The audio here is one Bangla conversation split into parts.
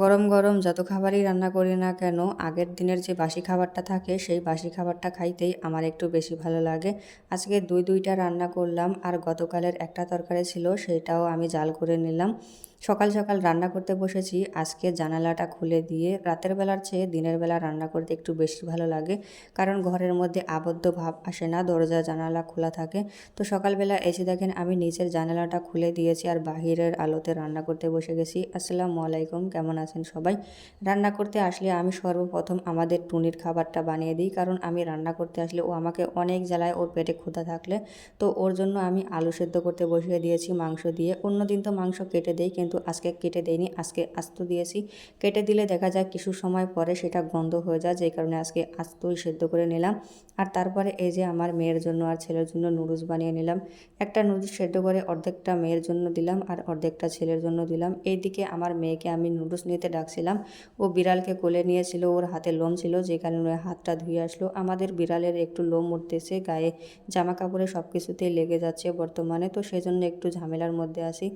গরম গরম যত খাবারই রান্না করি না কেন, আগের দিনের যে বাসি খাবারটা থাকে, সেই বাসি খাবারটা খাইতেই আমার একটু বেশি ভালো লাগে। আজকে দুই দুইটা রান্না করলাম আর গতকালের একটা তরকারি ছিল, সেটাও আমি জাল করে নিলাম। সকাল সকাল রান্না করতে বসেছি। আজকে জানালাটা খুলে দিয়ে রাতের বেলার চেয়ে দিনের বেলা রান্না করতে একটু বেশি ভালো লাগে। কারণ ঘরের মধ্যে আবদ্ধ ভাব আসে না, দরজা, জানালা খোলা থাকে। তো সকালবেলা এসে দেখেন আমি নিচের জানালাটা খুলে দিয়েছি আর বাহিরের আলোতে রান্না করতে বসে গেছি। আসসালামু আলাইকুম, কেমন আছেন সবাই? রান্না করতে আসলে আমি সর্বপ্রথম আমাদের টুনির খাবারটা বানিয়ে দিই। কারণ আমি রান্না করতে আসলে ও আমাকে অনেক জ্বালায় ওর পেটে ক্ষুধা থাকলে। তো ওর জন্য আমি আলু সেদ্ধ করতে বসিয়ে দিয়েছি মাংস দিয়ে। অন্যদিন তো মাংস কেটে দেই, কিন্তু আজকে কেটে দেয়নি, আজকে আস্ত দিয়েছি। কেটে দিলে দেখা যায় কিছু সময় পরে সেটা গন্ধ হয়ে যায় যেই কারণে আজকে আস্তই সেদ্ধ করে নিলাম। আর তারপরে এই যে আমার মেয়ের জন্য আর ছেলের জন্য নুডলস বানিয়ে নিলাম। একটা নুডলস সেদ্ধ করে অর্ধেকটা মেয়ের জন্য দিলাম আর অর্ধেকটা ছেলের জন্য দিলাম। এইদিকে আমার মেয়েকে আমি নুডলস নিতে ডাকছিলাম। ও বিড়ালকে কোলে নিয়েছিল, ওর হাতে লোম ছিল, যে কারণে হাতটা ধুয়ে আসলো। আমাদের বিড়ালের একটু লোম উঠতেছে, গায়ে জামা কাপড়ে সব কিছুতেই লেগে যাচ্ছে বর্তমানে, তো সেজন্য একটু ঝামেলার মধ্যে আসি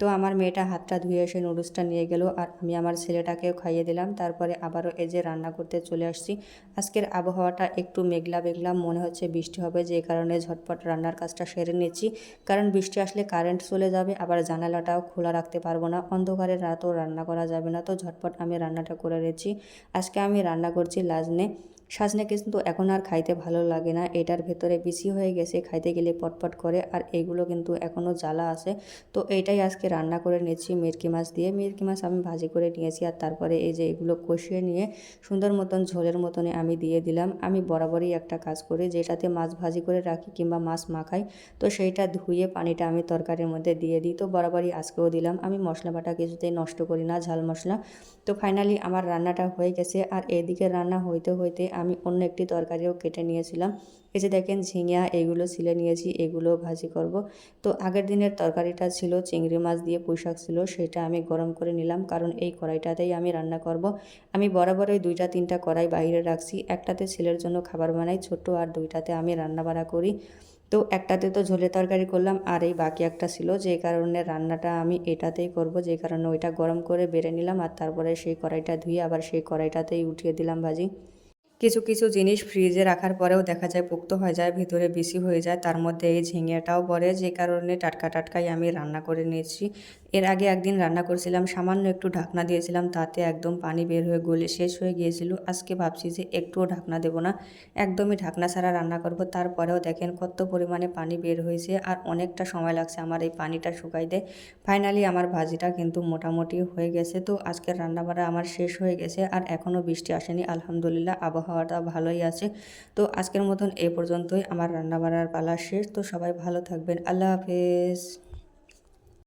তো আমার মেয়েটা হাতটা ধুয়ে এসে নুডলসটা নিয়ে গেল আর আমি আমার ছেলেটাকেও খাইয়ে দিলাম। তারপরে আবারও এই যে রান্না করতে চলে আসছি। আজকের আবহাওয়াটা একটু মেঘলা মেঘলা, মনে হচ্ছে বৃষ্টি হবে, যে কারণে ঝটপট রান্নার কাজটা সেরে নিচ্ছি। কারণ বৃষ্টি আসলে কারেন্ট চলে যাবে, আবার জানালাটাও খোলা রাখতে পারব না। অন্ধকারে রাতও রান্না করা যাবে না, তো ঝটপট আমি রান্নাটা করে নিচ্ছি। আজকে আমি রান্না করছি লাজনে। সাজনে কিন্তু এখন আর খাইতে ভালো লাগে না। এটার ভেতরে বেশি হয়ে গেছে, খাইতে গেলে পটপট করে, আর এইগুলো কিন্তু এখনও জ্বালা আছে। তো এইটাই আজকে রান্না করে নিয়েছি মিরকি মাছ দিয়ে। মিরকি মাছ আমি ভাজি করে নিয়েছি, আর তারপরে এই যে এগুলো কষিয়ে নিয়ে সুন্দর মতন ঝোলের মতনে আমি দিয়ে দিলাম। আমি বরাবরই একটা কাজ করি, যেটাতে মাছ ভাজি করে রাখি কিংবা মাছ মাখাই, তো সেইটা ধুয়ে পানিটা আমি তরকারির মধ্যে দিয়ে দিই। তো বরাবরই আজকেও দিলাম। আমি মশলা বাটা কিছুতেই নষ্ট করি না, ঝাল মশলা। তো ফাইনালি আমার রান্নাটা হয়ে গেছে, আর এদিকে রান্না হইতে হইতে আমি অন্য একটি তরকারিও কেটে নিয়েছিলাম। এই যে দেখেন ঝিঙা, এগুলো ছিলে নিয়েছি, এগুলো ভাজি করব। তো আগের দিনের তরকারিটা ছিল চিংড়ি মাছ দিয়ে পুঁইশাক ছিল, সেটা আমি গরম করে নিলাম, কারণ এই কড়াইটাতেই আমি রান্না করব। আমি বরাবর ওই দুইটা তিনটা কড়াই বাইরে রাখছি, একটাতে ছেলের জন্য খাবার বানাই ছোট আর দুইটাতে আমি রান্না বাড়া করি। তো একটাতে তো ঝোলে তরকারি করলাম, আর এই বাকি একটা ছিল, যে কারণে রান্নাটা আমি এটাতেই করব, যে কারণে ওইটা গরম করে বেড়ে নিলাম, আর তারপরে সেই কড়াইটা ধুয়ে আবার সেই কড়াইটাতেই উঠিয়ে দিলাম ভাজি। কিছু কিছু জিনিস ফ্রিজে রাখার পরেও দেখা যায় পোক্ত হয়ে যায়, ভিতরে বেশি হয়ে যায়। তার মধ্যে এই ঝিঙেটাও পড়ে, যে কারণে টাটকা, টাটকাই আমি রান্না করে নিয়েছি। এর আগে একদিন রান্না করেছিলাম, সামান্য একটু ঢাকনা দিয়েছিলাম, তাতে একদম পানি বের হয়ে গলে শেষ হয়ে গিয়েছিল। আজকে ভাবছি যে একটুও ঢাকনা দেবো না। একদমই ঢাকনা ছাড়া রান্না করব। তারপরেও দেখেন কত পরিমাণে পানি বের হয়েছে আর অনেকটা সময় লাগছে আমার এই পানিটা শুকাইতে। ফাইনালি আমার ভাজিটা কিন্তু মোটামুটি হয়ে গেছে। তো আজকের রান্নাবাড়া আমার শেষ হয়ে গেছে আর এখনও বৃষ্টি আসেনি। আলহামদুলিল্লাহ আবহাওয়াটা ভালোই আছে। তো আজকের মতন এ পর্যন্তই। আমার রান্নাবাড়ার পালা শেষ। তো সবাই ভালো থাকবেন। আল্লাহ হাফেজ।